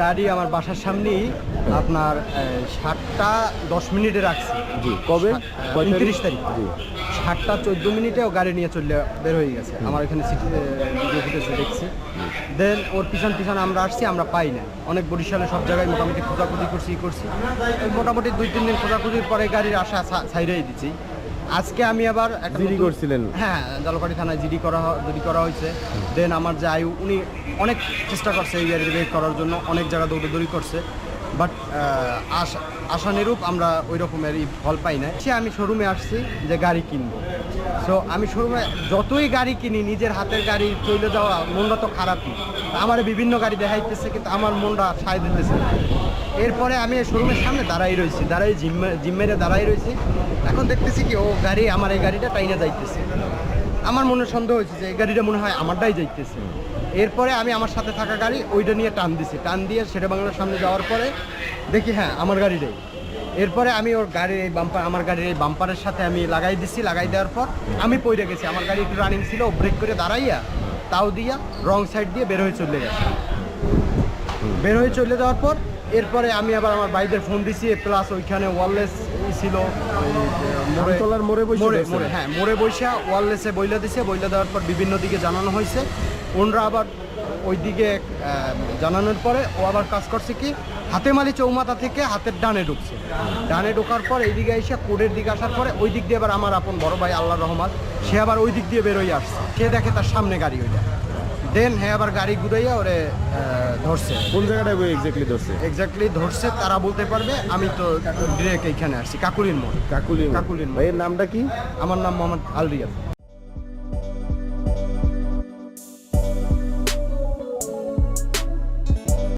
গাড়ি আমার বাসার সামনেই আপনার সাতটা দশ মিনিটে রাখছি। জি কবে? কয় উনত্রিশ তারিখ। জি। সাতটা চোদ্দ মিনিটেও গাড়ি নিয়ে চলে বের হয়ে গেছে। আমার এখানে ভিডিও ফুটেজে দেখছি। দেন ওর পিছন পিছন আমরা আসছি আমরা পাই না। অনেক বরিশালে সব জায়গায় মোটামুটি খোঁজাখুঁজি করছি ই করছি। মোটামুটি দুই তিন দিন খোঁজাখুঁজির পরে গাড়ির আশা ছাইড়াই দিচ্ছি আজকে আমি আবার জিডি করছিলেন? হ্যাঁ জলপাটি থানায় জিডি করা জিডি করা হয়েছে দেন আমার যে আয়ু উনি অনেক চেষ্টা করছে এই গাড়ি বের করার জন্য অনেক জায়গা দৌড়দৌড়ি করছে বাট আশা আশানুরূপ আমরা ওই রকমের ফল পাই না সে আমি শোরুমে আসছি যে গাড়ি কিনবো সো আমি শোরুমে যতই গাড়ি কিনি, নিজের হাতের গাড়ি চলে যাওয়া মনটা তো খারাপই। আমার বিভিন্ন গাড়ি দেখাইতেছে, কিন্তু আমার মনটা সায় দিতেছে এরপরে আমি শোরুমের সামনে দাঁড়াই রয়েছি দাঁড়াই জিম জিম মেরে দাঁড়াই রয়েছি এখন দেখতেছি কি, ও গাড়ি, আমার এই গাড়িটা টাইনে যাইতেছে। আমার মনে সন্দেহ হয়েছে যে এই গাড়িটা মনে হয় আমারটাই যাইতেছে। এরপরে আমি আমার সাথে থাকা গাড়ি ওইটা নিয়ে টান দিছি। টান দিয়ে সেটা বাংলার সামনে যাওয়ার পরে দেখি হ্যাঁ আমার গাড়িটাই। এরপরে আমি ওর গাড়ির এই বাম্পার আমার গাড়ির এই বাম্পারের সাথে আমি লাগাই দিছি লাগাই দেওয়ার পর আমি পড়ে গেছি। আমার গাড়ি একটু রানিং ছিল ব্রেক করে দাঁড়াইয়া তাও দিয়া রং সাইড দিয়ে বের হয়ে চলে গেছে। বের হয়ে চলে যাওয়ার পর এরপরে আমি আবার আমার ভাইদের ফোন দিছি প্লাস ওইখানে ওয়ারলেস ছিল মোড়ে- আমতলার মোড়ে বইসা মোড়ে হ্যাঁ মোড়ে বৈশা ওয়ারলেসে বইলা দিছে বইলা দেওয়ার পর বিভিন্ন দিকে জানানো হয়েছে। ওনরা আবার ওই দিকে জানানোর পরে ও আবার কাজ করছে কি হাতেমালি চৌমাথা থেকে হাতের ডানে ঢুকছে। ডানে ঢোকার পর এইদিকে এসে কোডের দিকে আসার পরে ওই দিক দিয়ে আবার আমার আপন বড় ভাই আল্লাহ রহমান সে আবার ওই দিক দিয়ে বেরোয় আসছে। সে দেখে তার সামনে গাড়ি ওইটা দেন হ্যাঁ আবার গাড়ি ঘুরাইয়া ওরে ধরছে। কোন জায়গাটা এক্স্যাক্টলি ধরছে? এক্স্যাক্টলি ধরছে তারা বলতে পারবে আমি তো ডিরেক্ট এইখানে আসছি কাকুলির মোড়। কাকুলি কাকুলির মোড়। এর নামটা কি? আমার নাম মোহাম্মদ আল রিয়াদ।